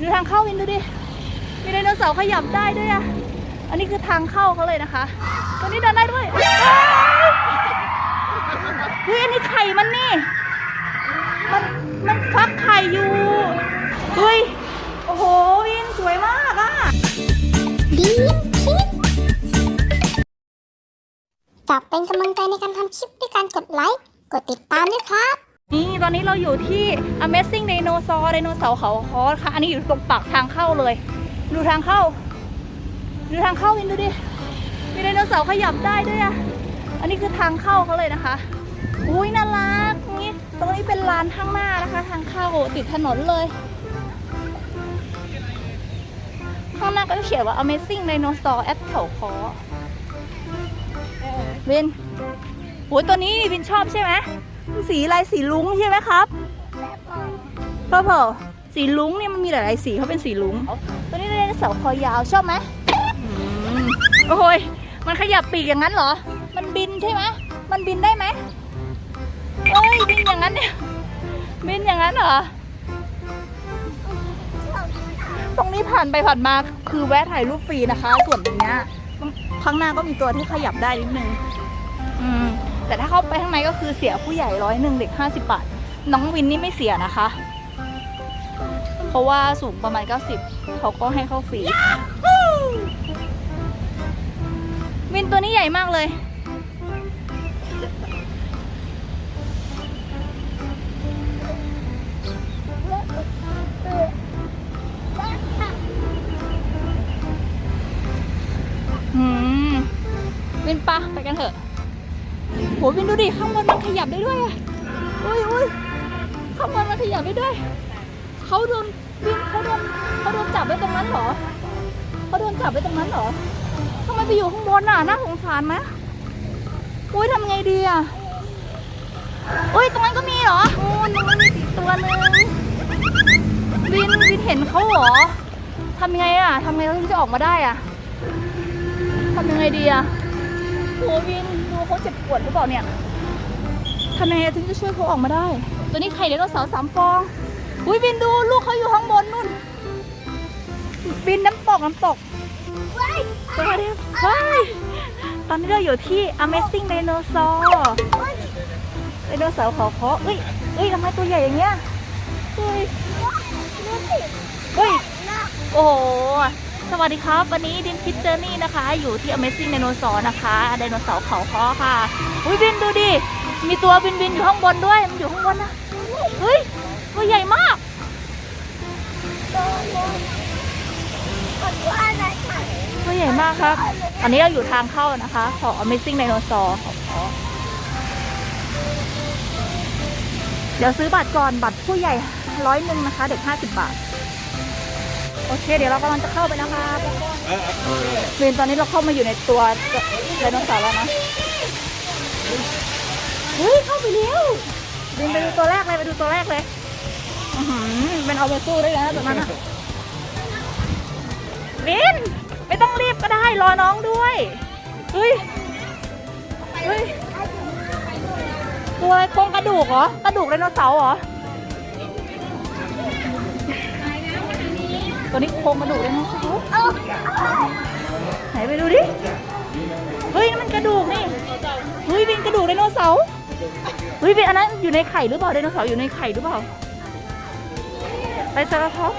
ดูทางเข้าวินดูดิ มีไดโนเสาร์ขยับได้ด้วยอะ อันนี้คือทางเข้าเขาเลยนะคะตัวนี้เดินได้ด้วยเฮ้ยอันนี้ไข่มันนี่ มันมันฟักไข่อยู่เฮ้ย โอ้โหวินสวยมากอะดีมคิดฝากเป็นกำลังใจในการทำคลิปด้วยการกดไลค์ กดติดตามด้วยครับ นี่ตอนนี้เราอยู่ที่ Amazing Dinosaur ไดโนเสาร์เขาคอสค่ะ อันนี้อยู่ตรงปากทางเข้าเลย ดูทางเข้า ดูทางเข้าวินดูดิ มีไดโนเสาร์ขยับได้ด้วยอะ อันนี้คือทางเข้าเขาเลยนะคะ อุ้ยน่ารักนี่ตรงนี้เป็นลานข้างหน้านะคะ ทางเข้าติดถนนเลย ข้างหน้าก็จะเขียนว่า Amazing Dinosaur at เขาคอวินโอ้ยตัวนี้วินชอบใช่ไหม สีอะไรสีลุ้งใช่ไหมครับเพอเพอสีลุ้งเนี่ยมันมีหลายๆสีเขาเป็นสีลุ้งตัวนี้ไดโนเสาร์คอยาวชอบไหมอืมโอ้ยมันขยับปีกอย่างนั้นเหรอ มันบินใช่ไหมมันบินได้ไหมเอ้ยบินอย่างนั้นเนี่ยบินอย่างนั้นเหรอตรงนี้ผ่านไปผ่านมาคือแวะถ่ายรูปฟรีนะคะ ส่วนตรงเนี้ยข้างหน้าก็มีตัวที่ขยับได้นิดนึง อืม แต่ถ้าเข้าไปข้างในก็คือเสียผู้ใหญ่ร้อยหนึ่งเด็กห้าสิบบาท น้องวินนี่ไม่เสียนะคะ เพราะว่าสูงประมาณ90เขาก็ให้เข้าฟรีวินตัวนี้ใหญ่มากเลย อืม วินปะไปกันเถอะ โหวินดูดิข้างบนมันขยับได้ด้วยอะอุ้ยอุ้ยข้างบนมันขยับได้ด้วยเขาโดนวินเขาโดนเขาโดนจับไว้ตรงนั้นเหรอเขาโดนจับไว้ตรงนั้นเหรอทำไมไปอยู่ข้างบนน่ะน่าสงสารไหมอุ้ยทำไงดีอะอุ้ยตรงนั้นก็มีเหรอโอ้ตรงนั้นมีอีตัวนึงวินวินเห็นเขาเหรอทำยังไงอะทำยังไงเราถึงจะออกมาได้อะทำยังไงดีอะโหวิน เขาเจ็บปวดหรือเปล่าเนี่ยทำยังไงถึงจะช่วยเขาออกมาได้ ตัวนี้ไข่ไดโนเสาร์สามฟอง อุ้ยบินดูลูกเขาอยู่ข้างบนนู่น บินน้ำตกน้ำตกสวัสดีเฮ้ยตอนนี้เราอยู่ที่ Amazing Dinosaur ไดโนเสาร์เขาเคาะเอ้ยเอ้ยทำไมตัวใหญ่อย่างเงี้ยเฮ้ยเฮ้ย โอ้โห สวัสดีครับ วันนี้ดินคิดเจอร์นี่นะคะ อยู่ที่ Amazing Dinosaur นะคะไดโนเสาร์เขาคาะค่ะ อุ้ยบินดูดิ มีตัวบินบินอยู่ข้างบนด้วย มันอยู่ข้างบนนะ เฮ้ย ตัวใหญ่มากตัวใหญ่มากครับ อันนี้เราอยู่ทางเข้านะคะของ Amazing Dinosaur ของเขาเดี๋ยวซื้อบัตรก่อนบัตรผู้ใหญ่ร้อยหนึ่งนะคะ เด็กห้าสิบบาท โอเค เดี๋ยวเรากำลังจะเข้าไปนะคะเรนตอนนี้เราเข้ามาอยู่ในตัวไดโนเสาร์แล้วนะเฮ้ยเข้าไปเร็วเรนไปดูตัวแรกเลยไปดูตัวแรกเลยอือหือเป็นเอาไปสู้ได้แล้วตอนนั้นอะวินไม่ต้องรีบก็ได้รอน้องด้วยเฮ้ยเฮ้ยตัวอะไรโครงกระดูกเหรอกระดูกไดโนเสาร์เหรอ ตัวนี้โครงกระดูกไดโนเสาร์ไหนไปดูดิ เฮ้ยนั่นมันกระดูกนี่ เฮ้ยเป็นกระดูกไดโนเสาร์ เฮ้ยเป็นอันนั้นอยู่ในไข่หรือเปล่าไดโนเสาร์อยู่ในไข่หรือเปล่า ไปซาลาท็อป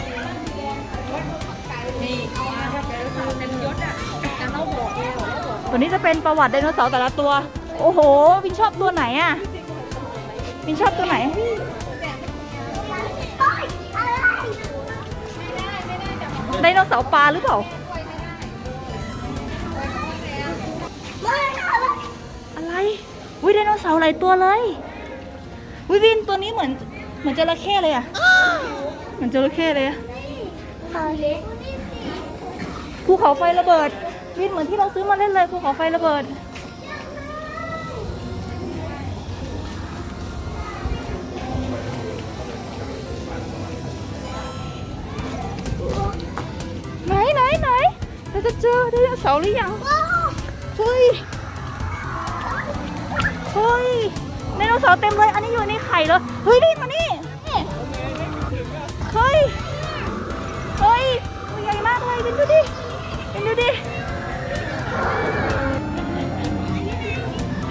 ตัวนี้จะเป็นประวัติไดโนเสาร์แต่ละตัว โอ้โหวินชอบตัวไหนอะวินชอบตัวไหน ไดโนเสาร์ปลาหรือเปล่า อะไรวิไดโนเสาร์หลายตัวเลยวิวินตัวนี้เหมือนเหมือนจระเข้เลยอะ เหมือนจระเข้เลยอะภูเขาไฟระเบิด วินเหมือนที่เราซื้อมาเล่นเลยภูเขาไฟระเบิด เจอไดโนเสาหรือยังเฮ้ยเฮ้ยไดโนเสาร์เต็มเลย อันนี้อยู่ในไข่เหรอเฮ้ยนี่มานี่นี่เฮ้ยเฮ้ยตัวใหญ่มากเลยเป็นดูดิเป็นดูดิ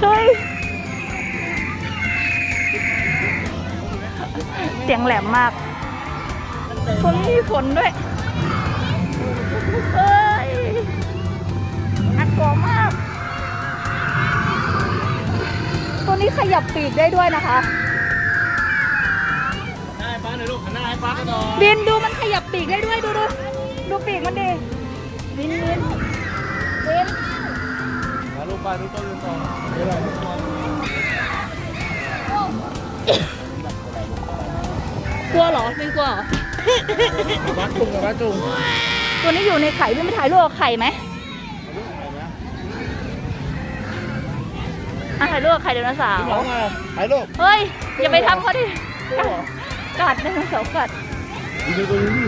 เฮ้ยเสียงแหลมมากฝนมีฝนด้วย นี้ขยับปีกได้ด้วยนะคะ หน้าให้ป้าหน่อยลูกหันหน้าให้ป้ากันหน่อยบินดูมันขยับปีกได้ด้วยดูดูดูปีกมันดิบินบินบินมาลูกป้าดูต้นดูต้นเดี๋ยวอะไรลูกบอลกลัวเหรอบินกลัวเหรอ ป้าจุงกับป้าจุงตัวนี้อยู่ในไข่บินไม่ถ่ายรูปกับไข่ไหม อะถ่ายรูปกับไข่ไดโนเสาร์น้องมาถ่ายรูปเฮ้ย อย่าไปทำเขาดิ กัดไดโนเสาร์กัดดูตัวนี้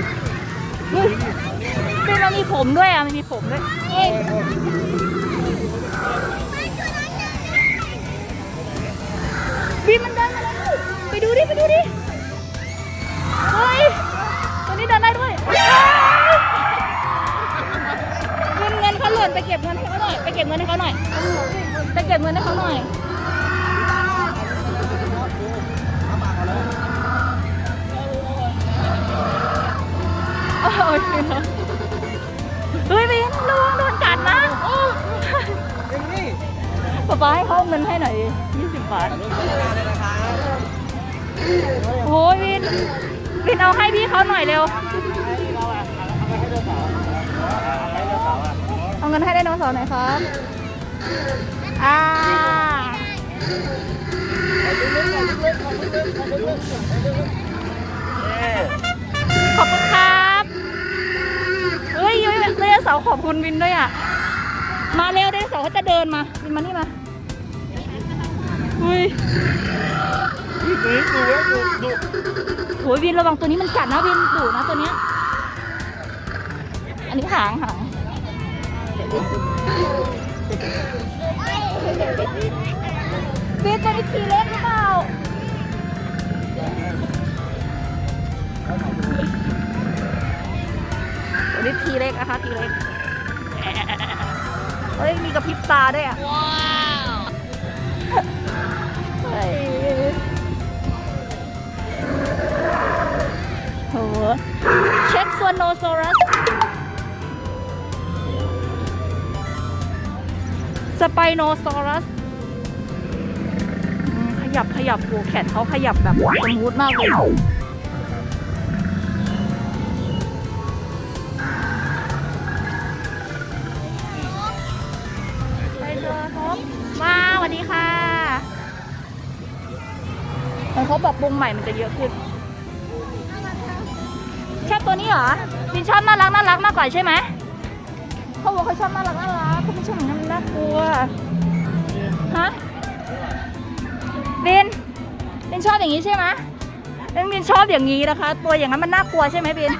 เฮ้ยบินมันมีผมด้วยอะ มันมีผมด้วยเอ้ยบินมันเดินมาแล้วไปดูดิ ไปดูดิ เฮ้ย ตัวนี้เดินได้ด้วยเงินเงินเขาหล่นไปเก็บเงินให้เขาหน่อย ไปเก็บเงินให้เขาหน่อย ไปเก็บเงินให้เขาหน่อยโอ้ยเฮ้ยบินระวังโดนกัดนะเป็นนี่ป๊าป๊าให้เขาเงินให้หน่อยยี่สิบบาทโอ้ยวินวินเอาให้พี่เขาหน่อยเร็วเราเอาไปให้ไปให้เจ้าสาวอะเอาเงินให้ไดโนเสาร์หน่อยครับ อ่าขอบคุณครับเฮ้ยเฮ้ยไดโนเสาขอบคุณวินด้วยอะ มาเร็วไดโนเสาเขาจะเดินมาวินมานี่มาเฮ้ยดูดูดูดูดูโหยวินระวังตัวนี้มันกัดนะวินดุนะตัวเนี้ย อันนี้หางหาง วินตัวนี้ทีเล็กหรือเปล่าตัวนี้ทีเล็กนะคะทีเล็ก เฮ้ย มีกระพริบตาด้วยอะ ว้าวโหเช็คส่วนโนโซรัส สไปโนซอรัสขยับขยับหัวแขนเขาขยับแบบสมูทมากเลยไปเจอครับมาสวัสดีค่ะเหมือนเขาปรับปรุงใหม่มันจะเยอะขึ้น ชอบตัวนี้เหรอบินชอบน่ารักน่ารักมากกว่าใช่ไหมเขาบอกเขาชอบน่ารักน่ารัก เขาไม่ชอบอย่างนั้นมันน่ากลัว ฮะบินบินชอบอย่างนี้ใช่ไหมเอ็งบินชอบอย่างนี้นะคะ ตัวอย่างนั้นมันน่ากลัวใช่ไหมบิน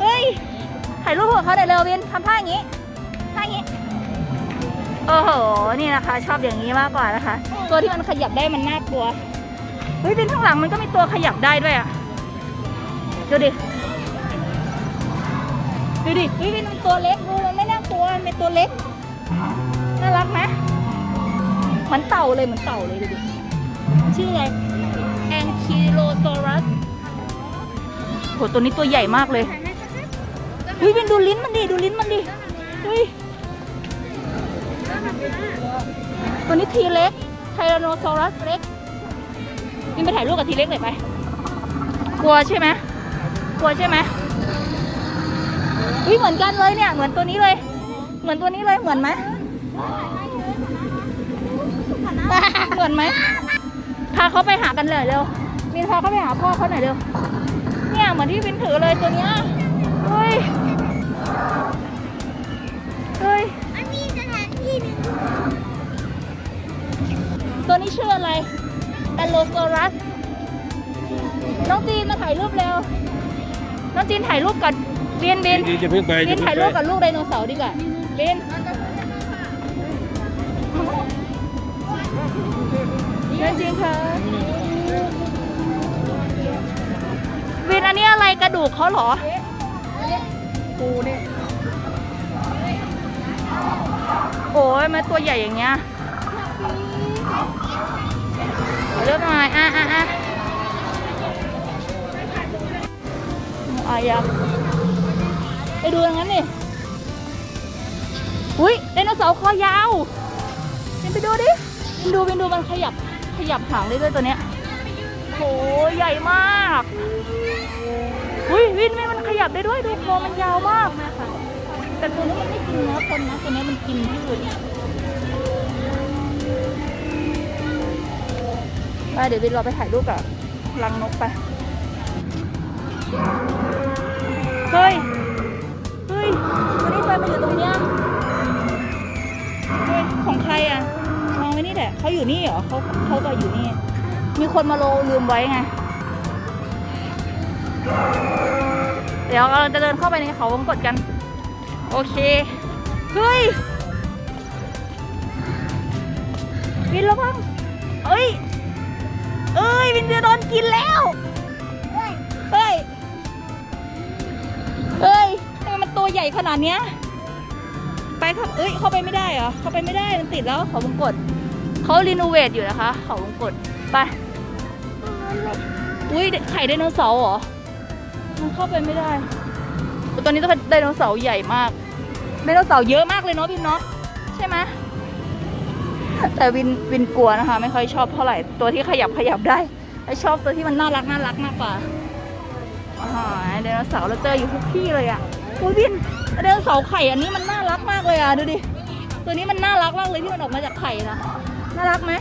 เฮ้ย ถ่ายรูปกับเขาหน่อยเร็วบินทำท่าอย่างนี้ ท่าอย่างนี้โอ้โห นี่นะคะ ชอบอย่างนี้มากกว่านะคะ ตัวที่มันขยับได้มันน่ากลัว เฮ้ยบินข้างหลังมันก็มีตัวขยับได้ด้วยอะดูดิ ดูดิเฮ้ยมันเป็นตัวเล็กดูมันไม่น่ากลัวมันเป็นตัวเล็ก รักไหมมือนเต่าเลยเหมือนเต่าเลยดูดิชื่ออะไรแองคิโลโซรัสโหตัวนี้ตัวใหญ่มากเลยเฮ้ยเป็นดูลิ้นมันดิดูลิ้นมันดิเฮ้ยตัวนี้ทีเล็กไทแรโนซอรัสเล็กนี่ไปถ่ายรูปกับทีเล็กหน่อยไป กลัวใช่ไหมกลัวใช่ไหมอุ้ยเหมือนกันเลยเนี่ย เหมือนตัวนี้เลย เหมือนตัวนี้เลยเหมือนไหม เหมือนไหมพาเขาไปหากันเลยเร็ววินพาเขาไปหาพ่อเขาหน่อยเร็ว เนี่ยเหมือนที่วินถือเลยตัวเนี้ยเฮ้ยเฮ้ยมันมีสถานที่หนึ่งตัวนี้ชื่ออะไรแอลโลโซรัส น้องจีนมาถ่ายรูปเร็ว น้องจีนถ่ายรูปกับเบียนเบียนดีจะเพิ่งไปเบนถ่ายรูปกับลูกไดโนเสาร์ดีกว่าเบนเบน จริงค่ะเบนอันนี้อะไรกระดูกเขาเหรอปูนี่โอ้ยมาตัวใหญ่อย่างเงี้ยเลือกหน่อยอะอะอะอายักษ์ไปดูอย่างนั้นดิอุ้ยไดโนเสาร์คอยาวเดูดิเดินดูเดินดูมันขยับขยับหางได้ด้วยตัวเนี้ยโหใหญ่มากอุ้ยวินวินมันขยับได้ด้วยดูคอมันยาวมากแต่ตัวนี้มันไม่กินเนื้อคนนะตัวนี้มันกินพืชไปเดี๋ยววินเราไปถ่ายรูปกับรังนกไปเฮ้ยเฮ้ยวันนี้ไฟมาอยู่ตรงเนี้ยเฮ้ยของใครอะ ไว้นี่แหละเขาอยู่นี่เหรอเขาเขาก็อยู่นี่ มีคนมาโลลืมไว้ไง เดี๋ยวเราจะเดินเข้าไปในเขาวงกดกัน โอเค เฮ้ยวินระวังเอ้ย เอ้ยวินจะโดนกินแล้ว เฮ้ย เฮ้ยเฮ้ยทำไมมันตัวใหญ่ขนาดเนี้ยไปครับเอ้ย เข้าไปไม่ได้เหรอ เข้าไปไม่ได้ มันติดแล้วเขาวงกด เขารีโนเวทอยู่นะคะ เขาวงกดไปอุ้ยไข่ไดโนเสาร์เหรอ มันเข้าไปไม่ได้แต่ตอนนี้ต้องเป็นไดโนเสาร์ใหญ่มาก ไดโนเสาร์เยอะมากเลยเนาะวินเนาะใช่ไหมแต่วินวินกลัวนะคะ ไม่ค่อยชอบเท่าไหร่ตัวที่ขยับขยับได้ไอชอบตัวที่มันน่ารักน่ารักมากกว่าอาหารไดโนเสาร์เราเจออยู่ทุกที่เลยอะอุ้ยวินไดโนเสาร์ไข่อันนี้มันน่ารักมากเลยอะดูดิ ตัวนี้มันน่ารักมากเลยที่มันออกมาจากไข่นะน่ารักไหม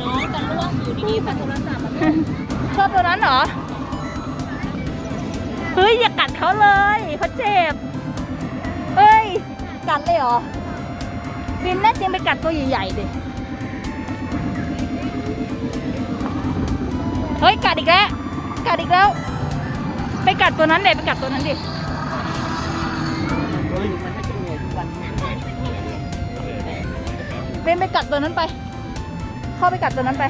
น้องกันล่วงอยู่ดีๆปัดโทรศัพท์ชอบตัวนั้นเหรอเฮ้ยอย่ากัดเขาเลยเขาเจ็บเฮ้ยกัดเลยเหรอวินแน่จริงไปกัดตัวใหญ่ๆดิเฮ้ยกัดอีกแล้วกัดอีกแล้ว ไปกัดตัวนั้นเด็ไปกัดตัวนั้นดิ เป็นไปกัดตัวนั้นไป เข้าไปกัดตัวนั้นไป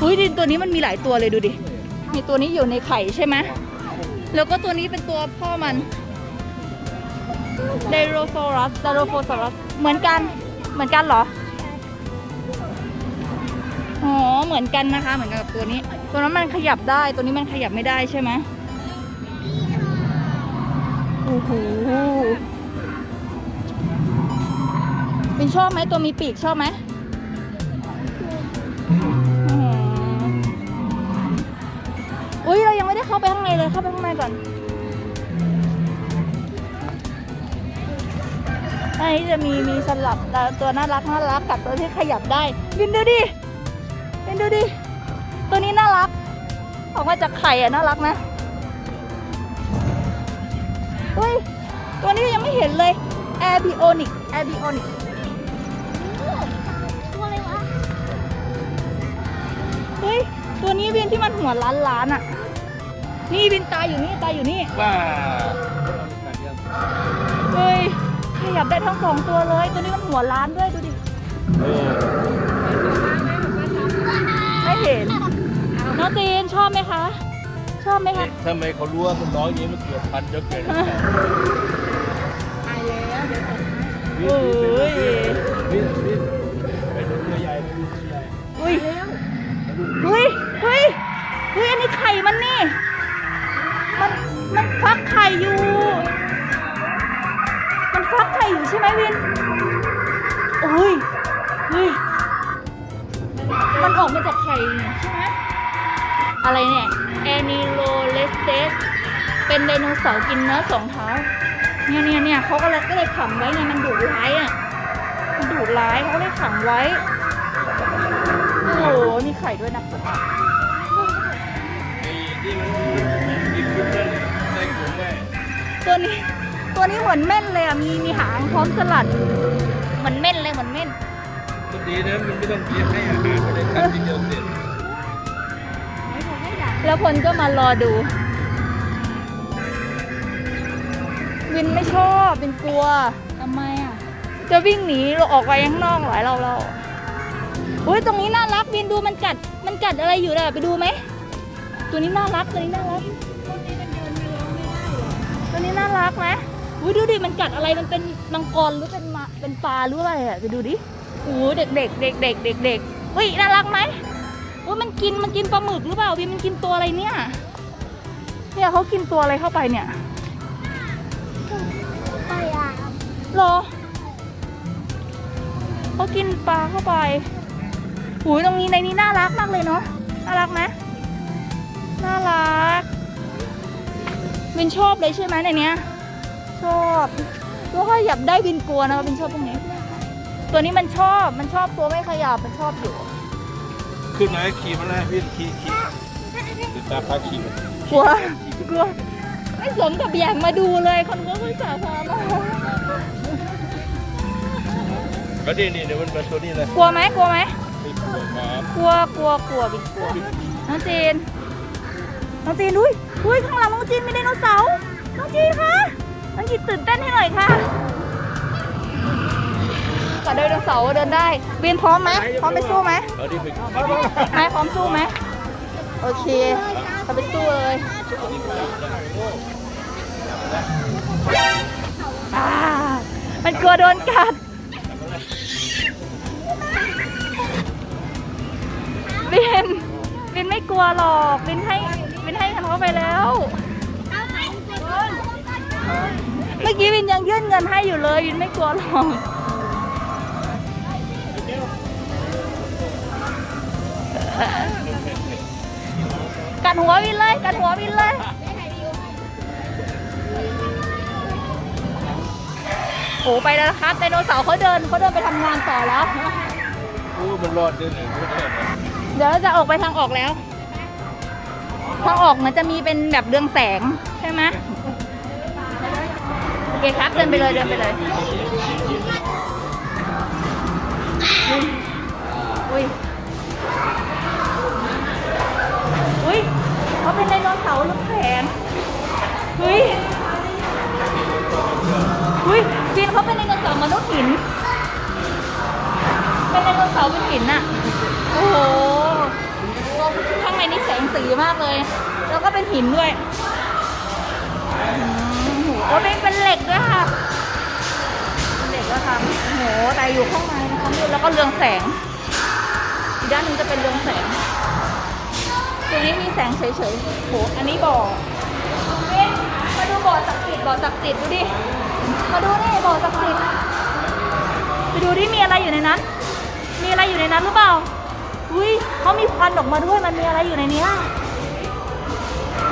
หุ้ยดินตัวนี้มันมีหลายตัวเลยดูดิมีตัวนี้อยู่ในไข่ใช่ไหมแล้วก็ตัวนี้เป็นตัวพ่อมันไดโรโซรัสไดโรโฟซอรัส เหมือนกัน เหมือนกันเหรอ อ๋อ เหมือนกันนะคะ เหมือนกันกับตัวนี้ ตัวนั้นมันขยับได้ ตัวนี้มันขยับไม่ได้ใช่ไหมโอ้โห บินชอบไหมตัวมีปีกชอบไหมอุ้ยเรายังไม่ได้เข้าไปข้างในเลยเข้าไปข้างในก่อนอันนี้จะมีมีสลับตัวน่ารักน่ารักกับตัวที่ขยับได้บินดูดิเป็นดูดิตัวนี้น่ารัก ออกมาจากไข่อะน่ารักนะอุ้ยตัวนี้ยังไม่เห็นเลยแอร์บิโอนิกแอร์บิโอ ตัวนี้วินที่มันหัวล้านล้านๆอะนี่วินตายอยู่นี่ตายอยู่นี่ ว้าเฮ้ยขยับได้ทั้งสองตัวเลย ตัวนี้มันหัวล้านด้วยดูดิเออไม่เห็น น้องจีนชอบไหมคะ ชอบไหมคะทำไมเขารู้ว่ามันน้อยอย่างนี้มันเกือบพันเยอะเกินโอ้ยวิ่งวิ่งไปดูตัวใหญ่ไปดูตัวใหญ่อุ้ยเฮ้ย เฮ้ยอันนี้ไข่มันนี่ มันมันฟักไข่อยู่ มันฟักไข่อยู่ใช่ไหมวินโอ้ยเฮ้ยมันออกมาจากไข่ใช่ไหมอะไรเนี่ยแอนิโลเลสเตสเป็นไดโนเสาร์กินเนื้อสองเท้าเนี่ยเนี่ยเนี่ยเขาก็เลยก็เลยขังไว้ไงมันดุร้ายอะมันดุร้ายเขาเลยขังไว้ โอ้โหมีไข่ด้วยนะ ตัวนี้ ตัวนี้เหมือนเม่นเลยอะ มีมีหางพร้อมสลัด เหมือนเม่นเลยเหมือนเม่นก็ดีนะมันไม่ต้องเลี้ยงให้อาหารมันได้กัดทีเดียวเสร็จแล้วพลก็มารอดู วินไม่ชอบวินกลัวทำไมอะ จะวิ่งหนีเราออกไปข้างนอกหลายเราเราอุ้ยตรงนี้น่ารักวินดูมันกัด มันกัดอะไรอยู่น่ะไปดูไหม ตัวนี้น่ารักตัวนี้น่ารัก ตัวนี้น่ารักไหมอุ้ยดูดิมันกัดอะไรมันเป็นมังกรหรือเป็นมาเป็นปลาหรืออะไรอะไปดูดิโอ้เด็กเด็กเด็กเด็กเด็กเด็กๆอุ้ยน่ารักไหมว่ามันกินมันกินปลาหมึกหรือเปล่าวินมันกินตัวอะไรเนี่ยเนี่ยเขากินตัวอะไรเข้าไปเนี่ยไปอะเหรอเขากินปลาเข้าไปหูยตรงนี้ในนี้น่ารักมากเลยเนาะน่ารักไหมน่ารัก วินชอบเลยใช่ไหมในเนี้ย ชอบแล้วก็อยากได้วินกลัวนะวินชอบตรงนี้ ตัวนี้มันชอบมันชอบตัวไม่ขยับมันชอบอยู่ ขึ้นมาขี่มาเลยพี่ขี่ขี่ติดตามพาขี่กลัวกลัวไม่สมกับอยากมาดูเลยคนก็ไม่สาพามาก็ดีนี่เดี๋ยวมันมาตัวนี้เลยกลัวไหมกลัวไหมไม่กลัวครับกลัวกลัวกลัววินกลัวน้องจีน น้องจีนดุยดุยข้างหลังน้องจีนมีไดโนเสาร์น้องจีนคะน้องจีนตื่นเต้นให้หน่อยค่ะกับไดโนเสาร์เดินได้วินพร้อมไหมพร้อมไปสู้ไหมไปไหมพร้อมสู้ไหมโอเคเราไปสู้เลยมันกลัวโดนกัดวินวินไม่กลัวหรอกวินให้วินให้ เขาไปแล้ว เมื่อกี้วินยังยื่นเงินให้อยู่เลยวินไม่กลัวหรอกกัดหัววินเลยกัดหัววินเลยโอ้ไปแล้วนะครับไดโนเสาร์เขาเดินเขาเดินไปทำงานต่อแล้วโอ้มันรอดเดือนหนึ่งเดี๋ยวเราจะออกไปทางออกแล้ว ทางออกมันจะมีเป็นแบบเรืองแสงใช่ไหมโอเคครับ เดินไปเลยเดินไปเลย อุ้ย แสง อีกด้านหนึงจะเป็นเรืองแสง ตรงนี้มีแสงเฉยๆโหอันนี้บ่อเอ๊ะมาดูบ่อศักดิ์สิทธิ์บ่อศักดิ์สิทธิ์ดูดิ มาดูนี่บ่อศักดิ์สิทธิ์ ไปดูที่มีอะไรอยู่ในนั้น มีอะไรอยู่ในนั้นหรือเปล่า อุ้ยเขามีควันออกมาด้วย มันมีอะไรอยู่ในนี้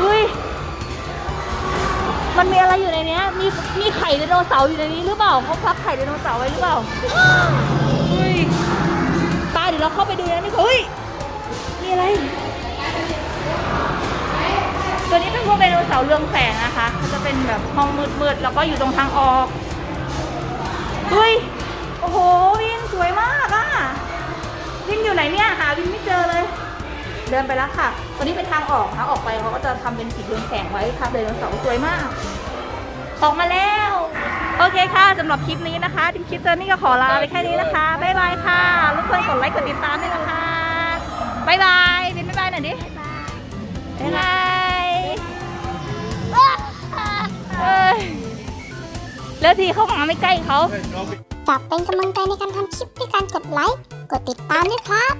อุ้ยมันมีอะไรอยู่ในนี้มีมีไข่ไดโนเสาร์อยู่ในนี้หรือเปล่าเขาพักไข่ไดโนเสาร์ไว้หรือเปล่า ดี๋ยวเราเข้าไปดูนะนี่เฮ้ยมีอะไร ตัวนี้เป็นพวกไดโนเสาร์เรืองแสงนะคะเขาจะเป็นแบบห้องมืดๆแล้วก็อยู่ตรงทางออกเฮ้ยโอ้โหวินสวยมากอะวินอยู่ไหนเนี่ยหาวินไม่เจอเลยเดินไปแล้วค่ะตัวนี้เป็นทางออกนะออกไปเขาก็จะทำเป็นสีเรืองแสงไว้ค่ะไดโนเสาร์สวยมาก ออกมาแล้ว โอเคค่ะสำหรับคลิปนี้นะคะดิคลิปเจอร์นี่ก็ขอลาไปแค่นี้นะคะบ๊ายบายค่ะรบกวนกดไลค์กดติดตามด้วยนะคะบ๊ายบายบินบ๊ายบายหน่อยดิบ๊ายบายเอ้ยแล้วทีเข้ามาไม่ใกล้เขาฝากเป็นกำลังใจในการทำคลิปด้วยการกดไลค์กดติดตามด้วยครับ